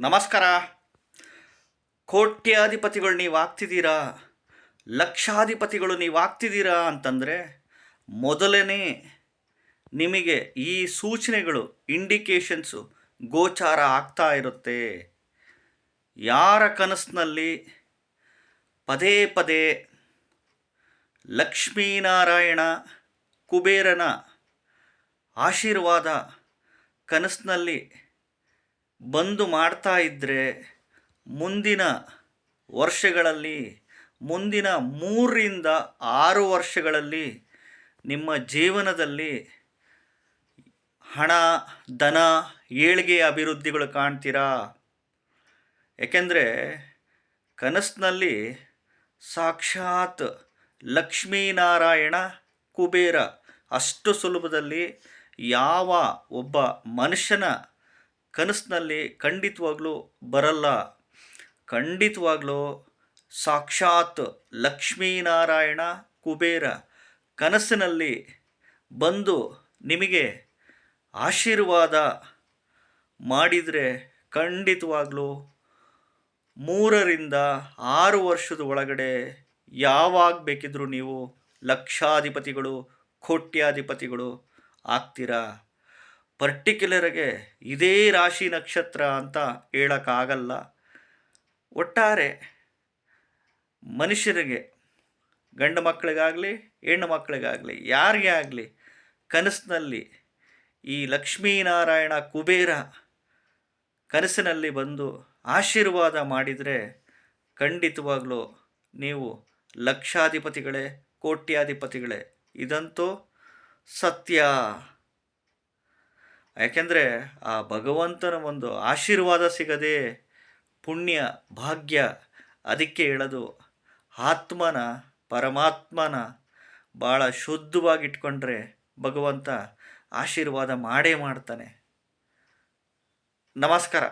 ನಮಸ್ಕಾರ. ಕೋಟ್ಯಾಧಿಪತಿಗಳು ನೀವು ಆಗ್ತಿದ್ದೀರಾ? ಲಕ್ಷಾಧಿಪತಿಗಳು ನೀವು ಆಗ್ತಿದ್ದೀರಾ ಅಂತಂದರೆ ಮೊದಲನೇ ನಿಮಗೆ ಈ ಸೂಚನೆಗಳು ಇಂಡಿಕೇಶನ್ಸು ಗೋಚಾರ ಆಗ್ತಾ ಇರುತ್ತೆ. ಯಾರ ಕನಸಿನಲ್ಲಿ ಪದೇ ಪದೇ ಲಕ್ಷ್ಮೀನಾರಾಯಣ ಕುಬೇರನ ಆಶೀರ್ವಾದ ಕನಸಿನಲ್ಲಿ ಬಂದು ಮಾಡ್ತಾ ಇದ್ದರೆ ಮುಂದಿನ ವರ್ಷಗಳಲ್ಲಿ, ಮುಂದಿನ ಮೂರರಿಂದ ಆರು ವರ್ಷಗಳಲ್ಲಿ ನಿಮ್ಮ ಜೀವನದಲ್ಲಿ ಹಣ, ಧನ, ಏಳಿಗೆ ಅಭಿವೃದ್ಧಿಗಳು ಕಾಣ್ತೀರಾ? ಏಕೆಂದರೆ ಕನಸಿನಲ್ಲಿ ಸಾಕ್ಷಾತ್ ಲಕ್ಷ್ಮೀನಾರಾಯಣ ಕುಬೇರ ಅಷ್ಟು ಸುಲಭದಲ್ಲಿ ಯಾವ ಒಬ್ಬ ಮನುಷ್ಯನ ಕನಸಿನಲ್ಲಿ ಖಂಡಿತವಾಗ್ಲೂ ಬರಲ್ಲ. ಖಂಡಿತವಾಗ್ಲೂ ಸಾಕ್ಷಾತ್ ಲಕ್ಷ್ಮೀನಾರಾಯಣ ಕುಬೇರ ಕನಸಿನಲ್ಲಿ ಬಂದು ನಿಮಗೆ ಆಶೀರ್ವಾದ ಮಾಡಿದರೆ ಖಂಡಿತವಾಗ್ಲೂ ಮೂರರಿಂದ ಆರು ವರ್ಷದ ಒಳಗಡೆ ಯಾವಾಗ ಬೇಕಿದ್ರೂ ನೀವು ಲಕ್ಷಾಧಿಪತಿಗಳು, ಕೋಟ್ಯಾಧಿಪತಿಗಳು ಆಗ್ತೀರಾ? ಪರ್ಟಿಕ್ಯುಲರ್ಗೆ ಇದೇ ರಾಶಿ ನಕ್ಷತ್ರ ಅಂತ ಹೇಳೋಕ್ಕಾಗಲ್ಲ. ಒಟ್ಟಾರೆ ಮನುಷ್ಯರಿಗೆ, ಗಂಡು ಮಕ್ಕಳಿಗಾಗಲಿ, ಹೆಣ್ಣು ಮಕ್ಕಳಿಗಾಗಲಿ, ಯಾರಿಗೆ ಆಗಲಿ, ಕನಸಿನಲ್ಲಿ ಈ ಲಕ್ಷ್ಮೀನಾರಾಯಣ ಕುಬೇರ ಕನಸಿನಲ್ಲಿ ಬಂದು ಆಶೀರ್ವಾದ ಮಾಡಿದರೆ ಖಂಡಿತವಾಗಲೂ ನೀವು ಲಕ್ಷಾಧಿಪತಿಗಳೇ, ಕೋಟ್ಯಾಧಿಪತಿಗಳೇ, ಇದಂತೂ ಸತ್ಯ. ಯಾಕೆಂದರೆ ಆ ಭಗವಂತನ ಒಂದು ಆಶೀರ್ವಾದ ಸಿಗದೆ ಪುಣ್ಯ, ಭಾಗ್ಯ ಅದಕ್ಕೆ ಹೇಳೋದು ಆತ್ಮನ, ಪರಮಾತ್ಮನ ಭಾಳ ಶುದ್ಧವಾಗಿ ಇಟ್ಕೊಂಡ್ರೆ ಭಗವಂತ ಆಶೀರ್ವಾದ ಮಾಡೇ ಮಾಡ್ತಾನೆ. ನಮಸ್ಕಾರ.